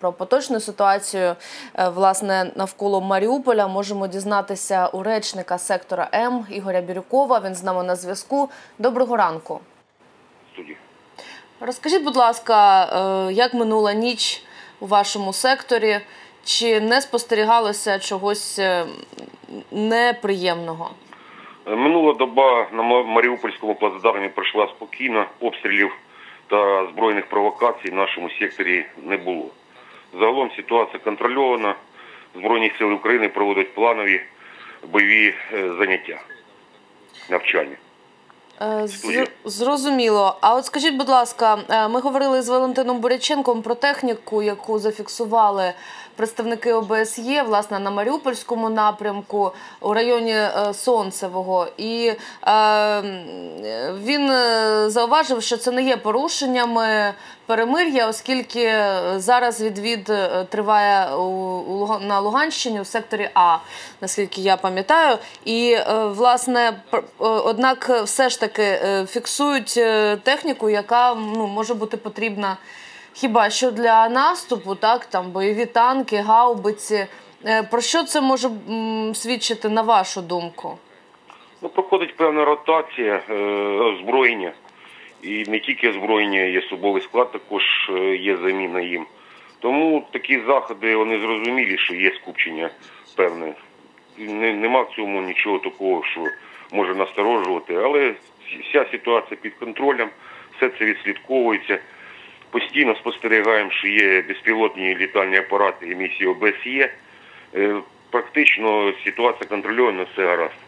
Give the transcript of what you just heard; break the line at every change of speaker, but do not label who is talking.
Про поточну ситуацію е, власне навколо Маріуполя можемо дізнатися у речника сектора М Ігоря Бірюкова. Він з нами на зв'язку. Доброго ранку. Розкажіть, будь ласка, е, як минула ніч у вашому секторі? Чи не спостерігалося чогось е, неприємного?
Минула доба на Ма- Маріупольському плацдармі пройшла спокійно. Обстрілів та збройних провокацій в нашому секторі не було. Загалом ситуація контрольована. Збройні сили України проводять планові бойові е, заняття, навчання.
Е, з- Зрозуміло. А от скажіть, будь ласка, е, ми говорили з Валентином Буряченком про техніку, яку зафіксували представники ОБСЄ, власне, на Маріупольському напрямку у районі е, Сонцевого. І е, він зауважив, що це не є порушеннями перемир'я, оскільки зараз відвід триває у, на Луганщині у секторі А, наскільки я пам'ятаю. І е, власне, однак, все ж таки е, фіксують е, техніку, яка ну може бути потрібна хіба що для наступу, так там бойові танки, гаубиці. Е, Про що це може свідчити на вашу думку?
Ну, проходить певна ротація озброєння. І не тільки озброєння, є особовий склад, також є заміна їм. Тому такі заходи вони зрозумілі, що є скупчення певне. Не, нема в цьому нічого такого, що може насторожувати, але вся ситуація під контролем, все це відслідковується. Постійно спостерігаємо, що є безпілотні літальні апарати емісії ОБСЄ. Е, Практично ситуація контрольована, все гаразд.